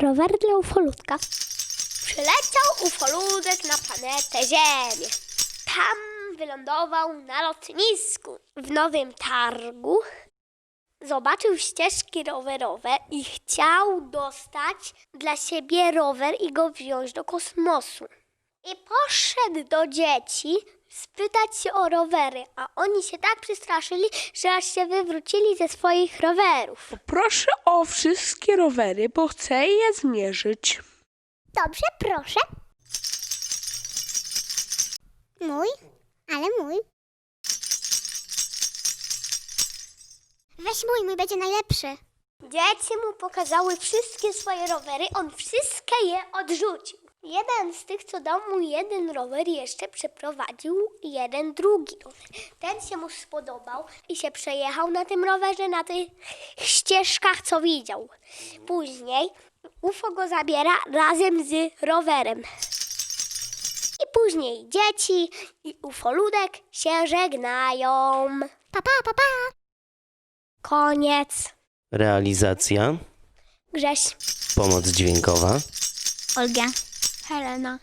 Rower dla ufolutka. Przyleciał ufoludek na planetę Ziemię. Tam wylądował na lotnisku w Nowym Targu. Zobaczył ścieżki rowerowe i chciał dostać dla siebie rower i go wziąć do kosmosu. I poszedł do dzieci spytać się o rowery, a oni się tak przestraszyli, że aż się wywrócili ze swoich rowerów. Proszę o wszystkie rowery, bo chcę je zmierzyć. Dobrze, proszę. Mój? Ale mój. Weź mój, mój będzie najlepszy. Dzieci mu pokazały wszystkie swoje rowery, on wszystkie je odrzucił. Jeden z tych, co dał mu jeden rower, jeszcze przeprowadził jeden drugi rower. Ten się mu spodobał i się przejechał na tym rowerze, na tych ścieżkach, co widział. Później UFO go zabiera razem z rowerem. I później dzieci i ufoludek się żegnają. Pa, pa, pa, pa. Koniec. Realizacja, Grześ. pomoc dźwiękowa, Olga. 派人呢。